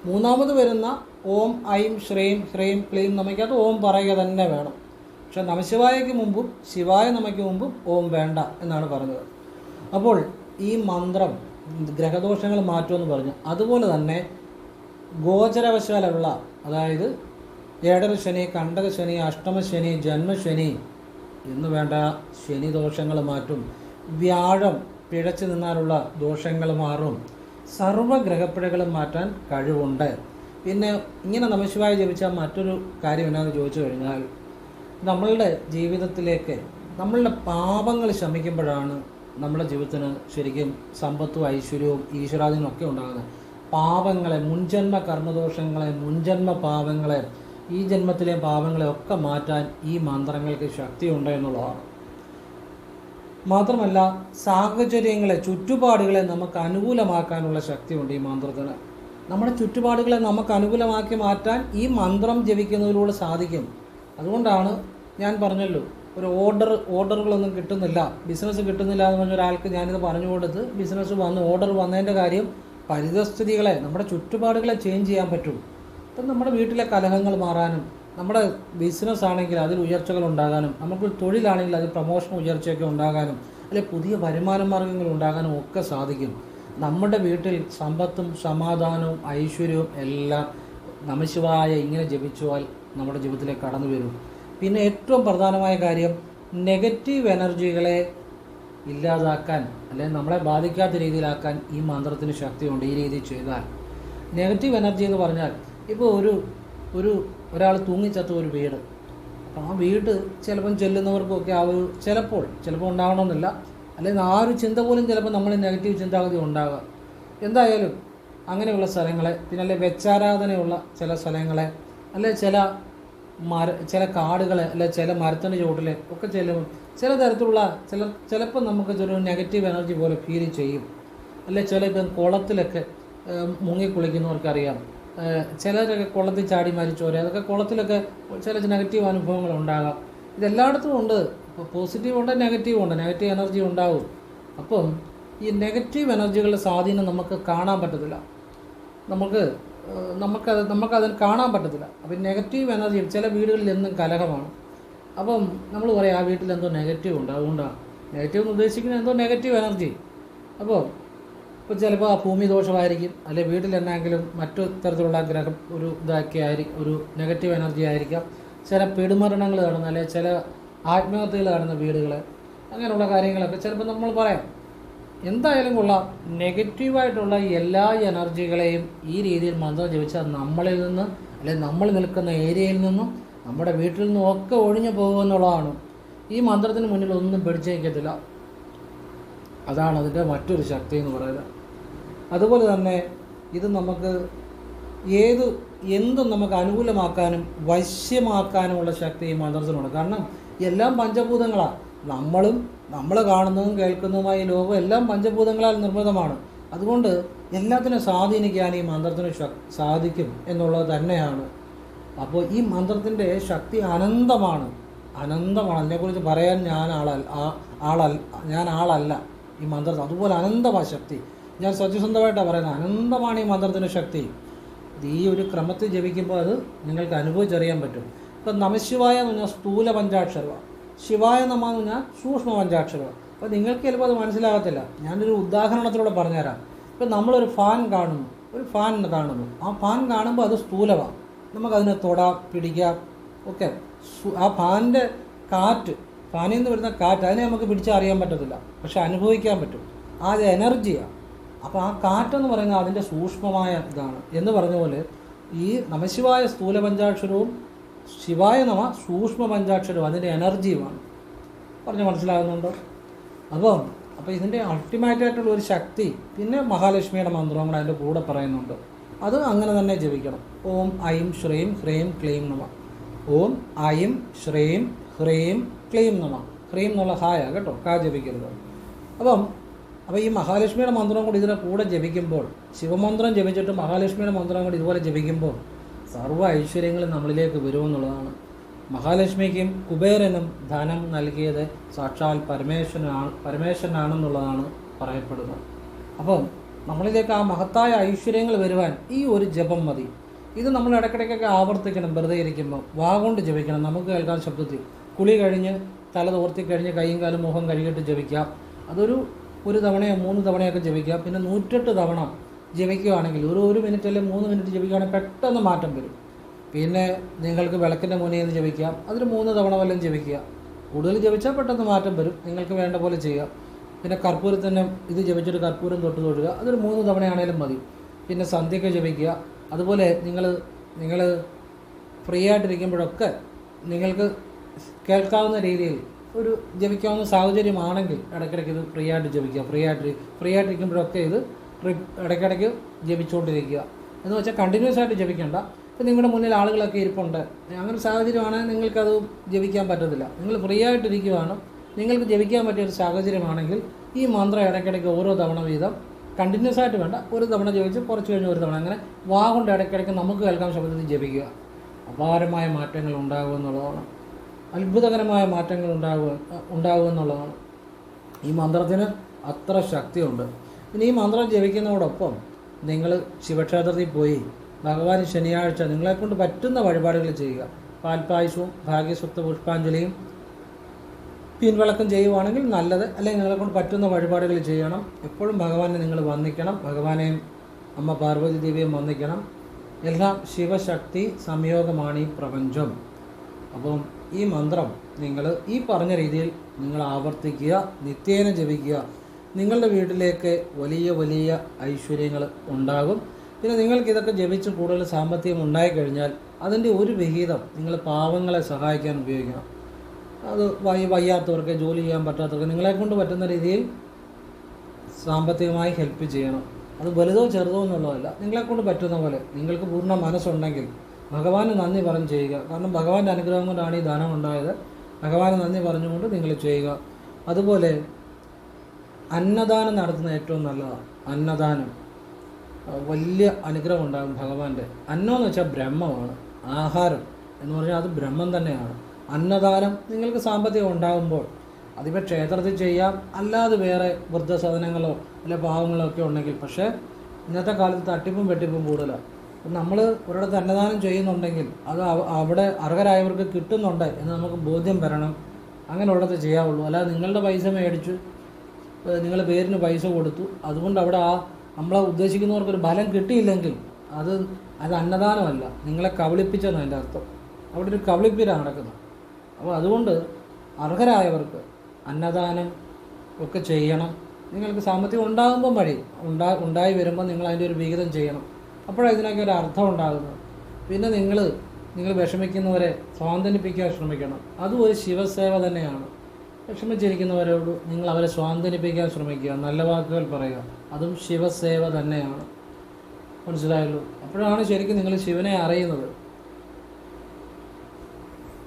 മൂന്നാമത് വരുന്ന ഓം ഐം ശ്രീം ഹ്രീം ക്ലീം നമയ്ക്കകത്ത് ഓം പറയുക തന്നെ വേണം. പക്ഷെ നമശിവായയ്ക്ക് മുമ്പും ശിവായ നമയ്ക്ക് മുമ്പും ഓം വേണ്ട എന്നാണ് പറഞ്ഞത്. അപ്പോൾ ഈ മന്ത്രം ഗ്രഹദോഷങ്ങൾ മാറ്റുമെന്ന് പറഞ്ഞു. അതുപോലെ തന്നെ ഗോചരവശാലുള്ള അതായത് ഏഴര കണ്ടകശനി കണ്ടക ശനി അഷ്ടമശനി ജന്മശനി എന്ന് വേണ്ട ശനി ദോഷങ്ങൾ മാറ്റും. വ്യാഴം പിഴച്ചു നിന്നാലുള്ള ദോഷങ്ങൾ മാറും. സർവഗ്രഹപ്പിഴകളും മാറ്റാൻ കഴിവുണ്ട്. പിന്നെ ഇങ്ങനെ നമശിവായ ജപിച്ച മറ്റൊരു കാര്യം എന്നാന്ന് ചോദിച്ചു കഴിഞ്ഞാൽ നമ്മളുടെ ജീവിതത്തിലേക്ക് നമ്മളുടെ പാപങ്ങൾ ശമിക്കുമ്പോഴാണ് നമ്മുടെ ജീവിതത്തിന് ശരിക്കും സമ്പത്തും ഐശ്വര്യവും ഈശ്വരാധീനവും ഒക്കെ ഉണ്ടാകുന്നത്. പാപങ്ങളെ മുൻജന്മ കർമ്മദോഷങ്ങളെ മുൻജന്മ പാപങ്ങളെ ഈ ജന്മത്തിലെ പാപങ്ങളെ ഒക്കെ മാറ്റാൻ ഈ മന്ത്രങ്ങൾക്ക് ശക്തിയുണ്ട് എന്നുള്ളതാണ്. മാത്രമല്ല സാഹചര്യങ്ങളെ ചുറ്റുപാടുകളെ നമുക്ക് അനുകൂലമാക്കാനുള്ള ശക്തിയുണ്ട് ഈ മന്ത്രത്തിന്. നമ്മുടെ ചുറ്റുപാടുകളെ നമുക്ക് അനുകൂലമാക്കി മാറ്റാൻ ഈ മന്ത്രം ജപിക്കുന്നതിലൂടെ സാധിക്കും. അതുകൊണ്ടാണ് ഞാൻ പറഞ്ഞല്ലോ ഒരു ഓർഡർ ഓർഡറുകളൊന്നും കിട്ടുന്നില്ല ബിസിനസ് കിട്ടുന്നില്ല എന്ന് പറഞ്ഞ ഒരാൾക്ക് ഞാനിത് പറഞ്ഞു കൊടുത്ത് ബിസിനസ് വന്ന് ഓർഡർ വന്നതിന്റെ കാര്യം പരിതസ്ഥിതികളെ നമ്മുടെ ചുറ്റുപാടുകളെ ചേഞ്ച് ചെയ്യാൻ പറ്റും. ഇപ്പം നമ്മുടെ വീട്ടിലെ കലഹങ്ങൾ മാറാനും നമ്മുടെ ബിസിനസ് ആണെങ്കിൽ അതിൽ ഉയർച്ചകൾ ഉണ്ടാകാനും നമുക്ക് തൊഴിലാണെങ്കിൽ അതിൽ പ്രമോഷൻ ഉയർച്ചയൊക്കെ ഉണ്ടാകാനും അല്ലെങ്കിൽ പുതിയ വരുമാന മാർഗങ്ങൾ ഉണ്ടാകാനും ഒക്കെ സാധിക്കും. നമ്മുടെ വീട്ടിൽ സമ്പത്തും സമാധാനവും ഐശ്വര്യവും എല്ലാം നമശിവായ ഇങ്ങനെ ജപിച്ചാൽ നമ്മുടെ ജീവിതത്തിലേക്ക് കടന്നു വരും. പിന്നെ ഏറ്റവും പ്രധാനമായ കാര്യം നെഗറ്റീവ് എനർജികളെ ഇല്ലാതാക്കാൻ അല്ലെങ്കിൽ നമ്മളെ ബാധിക്കാത്ത രീതിയിലാക്കാൻ ഈ മന്ത്രത്തിന് ശക്തിയുണ്ട് ഈ രീതി ചെയ്താൽ. നെഗറ്റീവ് എനർജി എന്ന് പറഞ്ഞാൽ ഇപ്പോൾ ഒരു ഒരു ഒരാൾ തൂങ്ങിച്ചത്ത ഒരു വീട്. അപ്പം ആ വീട് ചിലപ്പം ചെല്ലുന്നവർക്കൊക്കെ ആ ഒരു ചിലപ്പോൾ ചിലപ്പോൾ ഉണ്ടാവണമെന്നില്ല. അല്ലെങ്കിൽ ആ ഒരു ചിന്ത പോലും ചിലപ്പോൾ നമ്മൾ നെഗറ്റീവ് ചിന്താഗതി ഉണ്ടാകുക എന്തായാലും അങ്ങനെയുള്ള സ്ഥലങ്ങളെ പിന്നെ അല്ലെ വെച്ചാരാധനയുള്ള ചില സ്ഥലങ്ങളെ അല്ലെ ചില മര ചില കാടുകളെ അല്ലെ ചില മരത്തിന് ചുവട്ടിലെ ഒക്കെ ചെല്ലുമ്പോൾ ചില തരത്തിലുള്ള ചില ചിലപ്പോൾ നമുക്ക് ഒരു നെഗറ്റീവ് എനർജി പോലെ ഫീൽ ചെയ്യും. അല്ലെ ചില ഇപ്പം കുളത്തിലൊക്കെ ഏഹ്, മുങ്ങി കുളിക്കുന്നവർക്കറിയാം ഏഹ്, ചിലരൊക്കെ കുളത്തിൽ ചാടി മരിച്ചോരെ അതൊക്കെ കുളത്തിലൊക്കെ ചില നെഗറ്റീവ് അനുഭവങ്ങൾ ഉണ്ടാകാം. ഇതെല്ലായിടത്തും ഉണ്ട്. ഇപ്പോൾ പോസിറ്റീവ് ഉണ്ട് നെഗറ്റീവ് ഉണ്ട്. നെഗറ്റീവ് എനർജി ഉണ്ടാവും. അപ്പം ഈ നെഗറ്റീവ് എനർജികളുടെ സ്വാധീനം നമുക്ക് കാണാൻ പറ്റത്തില്ല. നമുക്ക് നമുക്കത് നമുക്കതിന് കാണാൻ പറ്റത്തില്ല. അപ്പം നെഗറ്റീവ് എനർജി ചില വീടുകളിൽ എന്നും കലഹമാണ്. അപ്പം നമ്മൾ പറയാം ആ വീട്ടിൽ എന്തോ നെഗറ്റീവ് ഉണ്ട്. അതുകൊണ്ടാണ് നെഗറ്റീവ് എന്ന് ഉദ്ദേശിക്കുന്നത് എന്തോ നെഗറ്റീവ് എനർജി അപ്പോൾ ഇപ്പോൾ ചിലപ്പോൾ ആ ഭൂമി ദോഷമായിരിക്കും. അല്ലെങ്കിൽ വീട്ടിൽ എന്നെങ്കിലും മറ്റു തരത്തിലുള്ള ഗ്രഹം ഒരു ഇതാക്കി ആയിരിക്കും ഒരു നെഗറ്റീവ് എനർജി ആയിരിക്കാം. ചില പിടിമരണങ്ങൾ കാണുന്ന അല്ലെങ്കിൽ ചില ആത്മഹത്യകൾ കാണുന്ന വീടുകൾ അങ്ങനെയുള്ള കാര്യങ്ങളൊക്കെ ചിലപ്പോൾ നമ്മൾ പറയാം. എന്തായാലും കൊള്ളാം. നെഗറ്റീവായിട്ടുള്ള എല്ലാ എനർജികളെയും ഈ രീതിയിൽ മന്ത്രം ജപിച്ചാൽ നമ്മളിൽ നിന്ന് അല്ലെങ്കിൽ നമ്മൾ നിൽക്കുന്ന ഏരിയയിൽ നിന്നും നമ്മുടെ വീട്ടിൽ നിന്നും ഒക്കെ ഒഴിഞ്ഞു പോകുമെന്നുള്ളതാണ് ഈ മന്ത്രത്തിന് മുന്നിൽ ഒന്നും പിടിച്ചേക്കത്തില്ല അതാണ് അതിന്റെ മറ്റൊരു ശക്തി എന്ന് പറയുന്നത്. അതുപോലെ തന്നെ ഇത് നമുക്ക് ഏത് എന്തും നമുക്ക് അനുകൂലമാക്കാനും വശ്യമാക്കാനുമുള്ള ശക്തി ഈ മന്ത്രത്തിനുണ്ട് കാരണം എല്ലാം പഞ്ചഭൂതങ്ങളാണ് നമ്മളും നമ്മൾ കാണുന്നതും കേൾക്കുന്നതുമായ ലോകം എല്ലാം പഞ്ചഭൂതങ്ങളാൽ നിർമ്മിതമാണ്. അതുകൊണ്ട് എല്ലാത്തിനും സ്വാധീനിക്കാൻ ഈ മന്ത്രത്തിന് സാധിക്കും എന്നുള്ളത് തന്നെയാണ്. അപ്പോൾ ഈ മന്ത്രത്തിന്റെ ശക്തി അനന്തമാണ്. അനന്തമാണ്. അതിനെക്കുറിച്ച് പറയാൻ ഞാൻ ആളല്ല ആളല്ല ഞാൻ ആളല്ല ഈ മന്ത്രം അതുപോലെ അനന്തമാണ് ശക്തി. ഞാൻ സത്യസന്ധമായിട്ടാണ് പറയുന്നത്. അനന്തമാണ് ഈ മന്ത്രത്തിന്റെ ശക്തി. ഈ ഒരു ക്രമത്തിൽ ജപിക്കുമ്പോൾ അത് നിങ്ങൾക്ക് അനുഭവിച്ചറിയാൻ പറ്റും. ഇപ്പം നമശിവായ എന്ന് പറഞ്ഞാൽ സ്ഥൂല പഞ്ചാക്ഷരമാണ് ശിവായ നമ എന്ന് പറഞ്ഞാൽ സൂക്ഷ്മ പഞ്ചാക്ഷരമാണ് അപ്പോൾ നിങ്ങൾക്ക് ചിലപ്പോൾ അത് മനസ്സിലാകത്തില്ല. ഞാനൊരു ഉദാഹരണത്തിലൂടെ പറഞ്ഞുതരാം. ഇപ്പം നമ്മളൊരു ഫാൻ കാണുന്നു. ഒരു ഫാൻ കാണുന്നു. ആ ഫാൻ കാണുമ്പോൾ അത് സ്ഥൂലമാണ് നമുക്കതിനെ തൊടാം പിടിക്കാം. ഒക്കെ ആ ഫാനിന്റെ കാറ്റ് ഫാനിൽ നിന്ന് വരുന്ന കാറ്റ് അതിനെ നമുക്ക് പിടിച്ചറിയാൻ പറ്റത്തില്ല. പക്ഷെ അനുഭവിക്കാൻ പറ്റും. ആ എനർജിയാണ് അപ്പോൾ ആ കാറ്റെന്ന് പറയുന്നത് അതിന്റെ സൂക്ഷ്മമായ ഇതാണ്. എന്ന് പറഞ്ഞ പോലെ ഈ നമശിവായ സ്ഥൂല പഞ്ചാക്ഷരവും ശിവായ നമ സൂക്ഷ്മ പഞ്ചാക്ഷരവും അതിന്റെ എനർജിയുമാണ്. പറഞ്ഞ് മനസ്സിലാകുന്നുണ്ടോ? അപ്പം അപ്പോൾ ഇതിന്റെ അൾട്ടിമേറ്റ് ആയിട്ടുള്ള ഒരു ശക്തി പിന്നെ മഹാലക്ഷ്മിയുടെ മന്ത്രവും കൂടെ അതിന്റെ കൂടെ പറയുന്നുണ്ട്. അത് അങ്ങനെ തന്നെ ജപിക്കണം. ഓം ഐം ശ്രീം ഹ്രീം ക്ലീം നമ. ഓം ഐം ശ്രീം ഹ്രീം ക്ലീം നമ. ഹ്രീം എന്നുള്ള ഹായ കേട്ടോ കാ ജപിക്കരുത്. അപ്പം അപ്പോൾ ഈ മഹാലക്ഷ്മിയുടെ മന്ത്രം കൂടി ഇതിനെ കൂടെ ജപിക്കുമ്പോൾ ശിവമന്ത്രം ജപിച്ചിട്ട് മഹാലക്ഷ്മിയുടെ മന്ത്രം കൂടി ഇതുപോലെ ജപിക്കുമ്പോൾ സർവ ഐശ്വര്യങ്ങളും നമ്മളിലേക്ക് വരുമെന്നുള്ളതാണ്. മഹാലക്ഷ്മിക്കും കുബേരനും ധനം നൽകിയത് സാക്ഷാൽ പരമേശ്വരനാണ് പരമേശ്വരനാണെന്നുള്ളതാണ് പറയപ്പെടുന്നത്. അപ്പം നമ്മളിലേക്ക് ആ മഹത്തായ ഐശ്വര്യങ്ങൾ വരുവാൻ ഈ ഒരു ജപം മതി. ഇത് നമ്മൾ ഇടയ്ക്കിടയ്ക്കൊക്കെ ആവർത്തിക്കണം വെറുതെ ഇരിക്കുമ്പോൾ. വാ കൊണ്ട് ജപിക്കണം. നമുക്ക് കേൾക്കാൻ ശബ്ദത്തിൽ. കുളി കഴിഞ്ഞ് തല തോർത്തി കഴിഞ്ഞ് കൈയും കാലും മുഖം കഴുകിയിട്ട് ജപിക്കാം. അതൊരു ഒരു തവണയോ മൂന്ന് തവണയൊക്കെ ജപിക്കുക. പിന്നെ നൂറ്റെട്ട് തവണ ജപിക്കുകയാണെങ്കിൽ ഒരു ഒരു മിനിറ്റ് അല്ലെങ്കിൽ മൂന്ന് മിനിറ്റ് ജപിക്കുകയാണെങ്കിൽ പെട്ടെന്ന് മാറ്റം വരും. പിന്നെ നിങ്ങൾക്ക് വിളക്കിന്റെ മുന്നിൽ നിന്ന് ജപിക്കാം അതിന് മൂന്ന് തവണ വല്ലതും ജപിക്കുക. കൂടുതൽ ജപിച്ചാൽ പെട്ടെന്ന് മാറ്റം വരും. നിങ്ങൾക്ക് വേണ്ട പോലെ ചെയ്യുക. പിന്നെ കർപ്പൂരത്തിന് ഇത് ജപിച്ചിട്ട് കർപ്പൂരം തൊട്ട് തൊഴുക അതൊരു മൂന്ന് തവണയാണേലും മതി. പിന്നെ സന്ധ്യയ്ക്ക് ജപിക്കുക. അതുപോലെ നിങ്ങൾ നിങ്ങൾ ഫ്രീ ആയിട്ടിരിക്കുമ്പോഴൊക്കെ നിങ്ങൾക്ക് കേൾക്കാവുന്ന രീതിയിൽ ഒരു ജപിക്കാവുന്ന സാഹചര്യമാണെങ്കിൽ ഇടയ്ക്കിടയ്ക്ക് ഇത് ഫ്രീ ആയിട്ട് ജപിക്കുക. ഫ്രീ ആയിട്ട് ഫ്രീ ആയിട്ടിരിക്കുമ്പോഴൊക്കെ ഇത് ഇടയ്ക്കിടയ്ക്ക് ജപിച്ചുകൊണ്ടിരിക്കുക എന്ന് വെച്ചാൽ കണ്ടിന്യൂസ് ആയിട്ട് ജപിക്കേണ്ട. ഇപ്പം നിങ്ങളുടെ മുന്നിൽ ആളുകളൊക്കെ ഇരിപ്പുണ്ട്. അങ്ങനെ സാഹചര്യമാണെങ്കിൽ നിങ്ങൾക്കത് ജപിക്കാൻ പറ്റത്തില്ല. നിങ്ങൾ ഫ്രീ ആയിട്ടിരിക്കുവാണ് നിങ്ങൾക്ക് ജപിക്കാൻ പറ്റിയ ഒരു സാഹചര്യമാണെങ്കിൽ ഈ മന്ത്രം ഇടയ്ക്കിടയ്ക്ക് ഓരോ തവണ വീതം കണ്ടിന്യൂസ് ആയിട്ട് വേണ്ട. ഒരു തവണ ജപിച്ച് കുറച്ച് കഴിഞ്ഞ് ഒരു തവണ. അങ്ങനെ വാ കൊണ്ട് ഇടയ്ക്കിടയ്ക്ക് നമുക്ക് കേൾക്കാൻ ശബ്ദത്തിൽ ജപിക്കുക. അപാരമായ മാറ്റങ്ങൾ ഉണ്ടാകുമെന്നുള്ളതാണ്. അത്ഭുതകരമായ മാറ്റങ്ങൾ ഉണ്ടാകുക ഉണ്ടാകുമെന്നുള്ളതാണ് ഈ മന്ത്രത്തിന് അത്ര ശക്തിയുണ്ട്. പിന്നെ ഈ മന്ത്രം ജപിക്കുന്നതോടൊപ്പം നിങ്ങൾ ശിവക്ഷേത്രത്തിൽ പോയി ഭഗവാൻ ശനിയാഴ്ച നിങ്ങളെക്കൊണ്ട് പറ്റുന്ന വഴിപാടുകൾ ചെയ്യുക. പാൽപ്പായസവും ഭാഗ്യസ്വത്ത് പുഷ്പാഞ്ജലിയും പിൻവിളക്കം ചെയ്യുവാണെങ്കിൽ നല്ലത്. അല്ലെങ്കിൽ നിങ്ങളെക്കൊണ്ട് പറ്റുന്ന വഴിപാടുകൾ ചെയ്യണം. എപ്പോഴും ഭഗവാനെ നിങ്ങൾ വന്ദിക്കണം. ഭഗവാനെയും അമ്മ പാർവതി ദേവിയും വന്ദിക്കണം. എല്ലാം ശിവശക്തി സംയോഗമാണ് ഈ പ്രപഞ്ചം. അപ്പം ഈ മന്ത്രം നിങ്ങൾ ഈ പറഞ്ഞ രീതിയിൽ നിങ്ങൾ ആവർത്തിക്കുക നിത്യേന ജപിക്കുക. നിങ്ങളുടെ വീട്ടിലേക്ക് വലിയ വലിയ ഐശ്വര്യങ്ങൾ ഉണ്ടാകും. പിന്നെ നിങ്ങൾക്ക് ഇതൊക്കെ ജപിച്ച് കൂടുതൽ സാമ്പത്തികം ഉണ്ടായിക്കഴിഞ്ഞാൽ അതിന്റെ ഒരു വിഹിതം നിങ്ങൾ പാവങ്ങളെ സഹായിക്കാൻ ഉപയോഗിക്കണം. അത് വൈ വയ്യാത്തവർക്ക് ജോലി ചെയ്യാൻ പറ്റാത്തവർക്ക് നിങ്ങളെ കൊണ്ട് പറ്റുന്ന രീതിയിൽ സാമ്പത്തികമായി ഹെൽപ്പ് ചെയ്യണം. അത് വലുതോ ചെറുതോ എന്നുള്ളതല്ല നിങ്ങളെക്കൊണ്ട് പറ്റുന്ന പോലെ നിങ്ങൾക്ക് പൂർണ മനസ്സുണ്ടെങ്കിൽ ഭഗവാന് നന്ദി പറഞ്ഞ് ചെയ്യുക. കാരണം ഭഗവാന്റെ അനുഗ്രഹം കൊണ്ടാണ് ഈ ദാനം ഉണ്ടായത്. ഭഗവാന് നന്ദി പറഞ്ഞുകൊണ്ട് നിങ്ങൾ ചെയ്യുക. അതുപോലെ അന്നദാനം നടത്തുന്ന ഏറ്റവും നല്ലതാണ്. അന്നദാനം. വലിയ അനുഗ്രഹം ഉണ്ടാകും ഭഗവാന്റെ. അന്നം എന്ന് വെച്ചാൽ ബ്രഹ്മമാണ്. ആഹാരം എന്ന് പറഞ്ഞാൽ അത് ബ്രഹ്മം തന്നെയാണ്. അന്നദാനം നിങ്ങൾക്ക് സാമ്പത്തികം ഉണ്ടാകുമ്പോൾ അതിപ്പോൾ ക്ഷേത്രത്തിൽ ചെയ്യാം. അല്ലാതെ വേറെ വൃദ്ധസദനങ്ങളോ അല്ലെ പാവങ്ങളോ ഒക്കെ ഉണ്ടെങ്കിൽ പക്ഷേ ഇന്നത്തെ കാലത്ത് തട്ടിപ്പും വെട്ടിപ്പും കൂടുതലാണ് നമ്മൾ ഒരിടത്ത് അന്നദാനം ചെയ്യുന്നുണ്ടെങ്കിൽ അത് അവിടെ അർഹരായവർക്ക് കിട്ടുന്നുണ്ട് എന്ന് നമുക്ക് ബോധ്യം വരണം. അങ്ങനെയുള്ളത് ചെയ്യാവുള്ളൂ. അല്ലാതെ നിങ്ങളുടെ പൈസ മേടിച്ചു നിങ്ങൾ പേരിന് പൈസ കൊടുത്തു. അതുകൊണ്ട് അവിടെ ആ നമ്മളെ ഉദ്ദേശിക്കുന്നവർക്കൊരു ഫലം കിട്ടിയില്ലെങ്കിൽ അത് അത് അന്നദാനമല്ല. നിങ്ങളെ കബളിപ്പിച്ചെന്ന് അതിന്റെ അർത്ഥം. അവിടെ ഒരു കബളിപ്പിലാണ് നടക്കുന്നത്. അപ്പോൾ അതുകൊണ്ട് അർഹരായവർക്ക് അന്നദാനം ഒക്കെ ചെയ്യണം. നിങ്ങൾക്ക് സാമ്പത്തികം ഉണ്ടാകുമ്പോൾ വഴി ഉണ്ടാ ഉണ്ടായി വരുമ്പോൾ നിങ്ങൾ അതിന്റെ ഒരു വിഹിതം ചെയ്യണം. അപ്പോഴാണ് ഇതിനൊക്കെ ഒരു അർത്ഥം ഉണ്ടാകുന്നത്. പിന്നെ നിങ്ങൾ നിങ്ങൾ വിഷമിക്കുന്നവരെ സ്വാന്തനിപ്പിക്കാൻ ശ്രമിക്കണം. അതും ഒരു ശിവസേവ തന്നെയാണ്. വിഷമിച്ചിരിക്കുന്നവരോട് നിങ്ങൾ അവരെ സ്വാന്തനിപ്പിക്കാൻ ശ്രമിക്കുക. നല്ല വാക്കുകൾ പറയുക. അതും ശിവസേവ തന്നെയാണ്. മനസ്സിലായല്ലോ? അപ്പോഴാണ് ശരിക്കും നിങ്ങൾ ശിവനെ അറിയുന്നത്.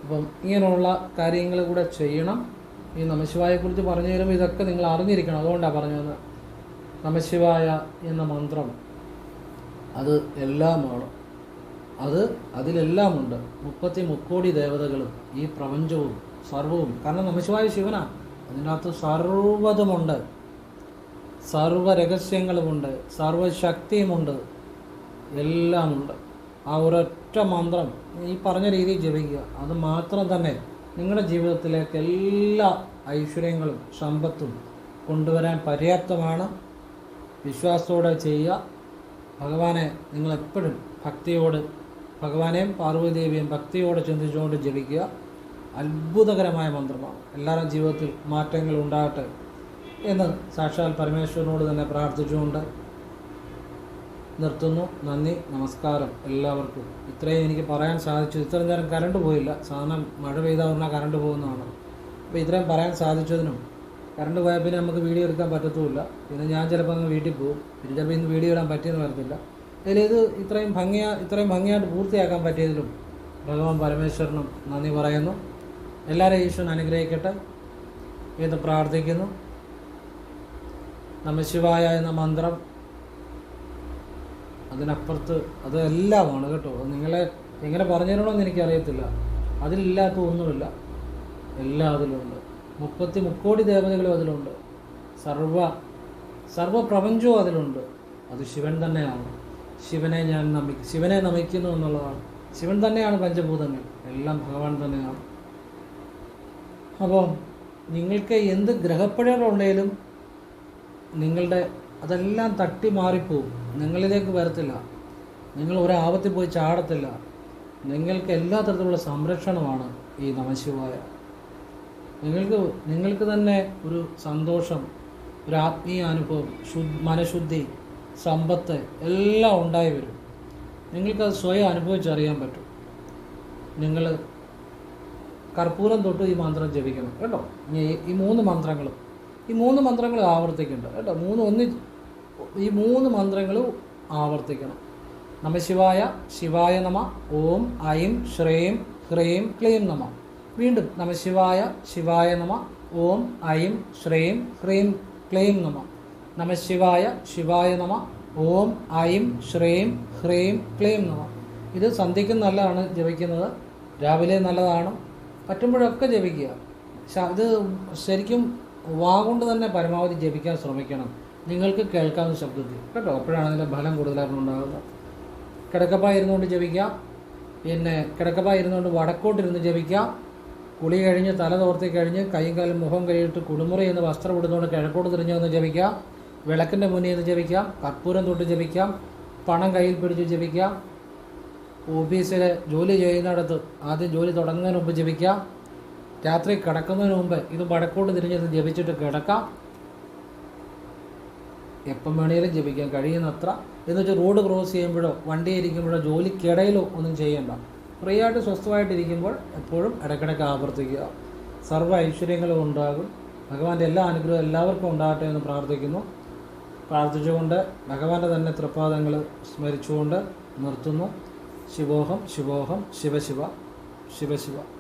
അപ്പം ഇങ്ങനെയുള്ള കാര്യങ്ങൾ കൂടെ ചെയ്യണം. ഈ നമശിവായെക്കുറിച്ച് പറഞ്ഞു തരുമ്പോൾ ഇതൊക്കെ നിങ്ങൾ അറിഞ്ഞിരിക്കണം. അതുകൊണ്ടാണ് പറഞ്ഞത്. നമശിവായ എന്ന മന്ത്രം. അത് എല്ലാമാണ്. അത് അതിലെല്ലാമുണ്ട്. മുപ്പത്തി മുക്കോടി ദേവതകളും ഈ പ്രപഞ്ചവും സർവവും. കാരണം നമശിവായ ശിവനാണ് അതിനകത്ത് സർവതുമുണ്ട് സർവരഹസ്യങ്ങളുമുണ്ട്. സർവശക്തിയുമുണ്ട്. എല്ലാമുണ്ട്. ആ ഒരൊറ്റ മന്ത്രം ഈ പറഞ്ഞ രീതിയിൽ ജപിക്കുക. അത് മാത്രം തന്നെ നിങ്ങളുടെ ജീവിതത്തിലേക്ക് എല്ലാ ഐശ്വര്യങ്ങളും സമ്പത്തും കൊണ്ടുവരാൻ പര്യാപ്തമാണ്. വിശ്വാസത്തോടെ ചെയ്യുക. ഭഗവാനെ നിങ്ങൾ എപ്പോഴും ഭക്തിയോട് ഭഗവാനെയും പാർവതിദേവിയും ഭക്തിയോടെ ചിന്തിച്ചുകൊണ്ട് ജപിക്കുക. അത്ഭുതകരമായ മന്ത്രമാണ്. എല്ലാവരുടെ ജീവിതത്തിൽ മാറ്റങ്ങൾ ഉണ്ടാകട്ടെ എന്ന് സാക്ഷാൽ പരമേശ്വരനോട് തന്നെ പ്രാർത്ഥിച്ചുകൊണ്ട് നിർത്തുന്നു. നന്ദി നമസ്കാരം എല്ലാവർക്കും. ഇത്രയും എനിക്ക് പറയാൻ സാധിച്ചു. ഇത്രയും നേരം കറണ്ട് പോയില്ല. സാധാരണ മഴ പെയ്താൽ പറഞ്ഞാൽ കറണ്ട് പോകുന്നതാണ്. അപ്പോൾ ഇത്രയും പറയാൻ സാധിച്ചതിനും കറണ്ട് പോയാൽ പിന്നെ നമുക്ക് വീഡിയോ എടുക്കാൻ പറ്റത്തുമില്ല. പിന്നെ ഞാൻ ചിലപ്പോൾ അങ്ങ് വീട്ടിൽ പോകും. പിന്നെ ചിലപ്പോൾ ഇന്ന് വീഡിയോ ഇടാൻ പറ്റിയെന്ന് വരത്തില്ല. അതിൽ ഇത് ഇത്രയും ഭംഗിയാ ഇത്രയും ഭംഗിയായിട്ട് പൂർത്തിയാക്കാൻ പറ്റിയതിലും ഭഗവാൻ പരമേശ്വരനും നന്ദി പറയുന്നു. എല്ലാവരെയും ഈശ്വരൻ അനുഗ്രഹിക്കട്ടെ. എന്ന് പ്രാർത്ഥിക്കുന്നു. നമശിവായ എന്ന മന്ത്രം അതിനപ്പുറത്ത് അത് എല്ലാമാണ് കേട്ടോ നിങ്ങളെ എങ്ങനെ പറഞ്ഞു തരണമെന്ന് എനിക്കറിയത്തില്ല. അതിലില്ലാത്ത ഒന്നുമില്ല. എല്ലാ അതിലുണ്ട് മുപ്പത്തി മുക്കോടി ദേവതകളും അതിലുണ്ട്. സർവ സർവപ്രപഞ്ചവും അതിലുണ്ട്. അത് ശിവൻ തന്നെയാണ്. ശിവനെ ഞാൻ നമി ശിവനെ നമിക്കുന്നു എന്നുള്ളതാണ്. ശിവൻ തന്നെയാണ് പഞ്ചഭൂതങ്ങൾ. എല്ലാം ഭഗവാൻ തന്നെയാണ്. അപ്പോൾ നിങ്ങൾക്ക് എന്ത് ഗ്രഹപ്പിഴകളുണ്ടെങ്കിലും നിങ്ങളുടെ അതെല്ലാം തട്ടി മാറിപ്പോവും. നിങ്ങളിലേക്ക് വരത്തില്ല. നിങ്ങൾ ഒരാപത്തിൽ പോയി ചാടത്തില്ല. നിങ്ങൾക്ക് എല്ലാ തരത്തിലുള്ള സംരക്ഷണമാണ് ഈ നമശിവായ. നിങ്ങൾക്ക് നിങ്ങൾക്ക് തന്നെ ഒരു സന്തോഷം ഒരു ആത്മീയ അനുഭവം ശുദ്ധ മനഃശുദ്ധി സമ്പത്ത് എല്ലാം ഉണ്ടായി വരും. നിങ്ങൾക്കത് സ്വയം അനുഭവിച്ചറിയാൻ പറ്റും. നിങ്ങൾ കർപ്പൂരം തൊട്ട് ഈ മന്ത്രം ജപിക്കണം കേട്ടോ? ഈ- മൂന്ന് മന്ത്രങ്ങളും. ഈ മൂന്ന് മന്ത്രങ്ങൾ ആവർത്തിക്കുന്നുണ്ട് കേട്ടോ? മൂന്ന് ഒന്നി ഈ മൂന്ന് മന്ത്രങ്ങളും ആവർത്തിക്കണം. നമശിവായ ശിവായ നമ ഓം ഐം ശ്രീം ഹ്രീം ക്ലീം നമ. വീണ്ടും നമശിവായ ശിവായ നമ ഓം ഐം ശ്രീം ഹ്രീം ക്ലീം നമ. നമശിവായ ശിവായ നമ ഓം ഐം ശ്രീം ഹ്രീം ക്ലീം നമ. ഇത് സന്ധ്യയ്ക്കും നല്ലതാണ് ജപിക്കുന്നത് രാവിലെ നല്ലതാണ് പറ്റുമ്പോഴൊക്കെ ജപിക്കുക. ഇത് ശരിക്കും വാ കൊണ്ട് തന്നെ പരമാവധി ജപിക്കാൻ ശ്രമിക്കണം. നിങ്ങൾക്ക് കേൾക്കാവുന്ന ശബ്ദത്തിൽ. കേട്ടോ അപ്പോഴാണ് അതിന്റെ ഫലം കൂടുതലായിട്ട് ഉണ്ടാകുന്നത് കിടക്കപ്പായിരുന്നുകൊണ്ട് ജപിക്കാം. പിന്നെ കിടക്കപ്പായിരുന്നുകൊണ്ട് വടക്കോട്ടിരുന്ന് ജപിക്കാം. കുളി കഴിഞ്ഞ് തല തോർത്തി കഴിഞ്ഞ് കൈയും കാലും മുഖം കഴിയിട്ട് കുടുമുറി എന്ന് വസ്ത്രം ഇടുന്നുകൊണ്ട് കിഴക്കോട്ട് തിരിഞ്ഞു വന്ന് ജപിക്കാം വിളക്കിന്റെ മുന്നിൽ നിന്ന് ജപിക്കാം കർപ്പൂരം തൊട്ട് ജപിക്കാം പണം കയ്യിൽ പിടിച്ച് ജപിക്കാം ഓഫീസിൽ ജോലി ചെയ്യുന്നിടത്ത് ആദ്യം ജോലി തുടങ്ങുന്നതിന് മുമ്പ് ജപിക്കാം രാത്രി കിടക്കുന്നതിന് മുമ്പ് ഇത് വടക്കോട്ട് തിരിഞ്ഞത് ജപിച്ചിട്ട് കിടക്കാം എപ്പം വേണേലും ജപിക്കാം. കഴിയുന്നത്ര. എന്ന് വെച്ചാൽ റോഡ് ക്രോസ് ചെയ്യുമ്പോഴോ വണ്ടി ഇരിക്കുമ്പോഴോ ജോലിക്കിടയിലോ ഒന്നും ചെയ്യണ്ട. ഫ്രീ ആയിട്ട് സ്വസ്ഥമായിട്ടിരിക്കുമ്പോൾ എപ്പോഴും ഇടയ്ക്കിടയ്ക്ക് ആവർത്തിക്കുക. സർവ ഐശ്വര്യങ്ങളും ഉണ്ടാകും. ഭഗവാന്റെ എല്ലാ അനുഗ്രഹവും എല്ലാവർക്കും ഉണ്ടാകട്ടെ എന്ന് പ്രാർത്ഥിക്കുന്നു. പ്രാർത്ഥിച്ചുകൊണ്ട് ഭഗവാന്റെ തന്നെ തൃപ്പാദങ്ങൾ സ്മരിച്ചുകൊണ്ട് നിർത്തുന്നു. ശിവോഹം ശിവോഹം ശിവശിവ ശിവശിവ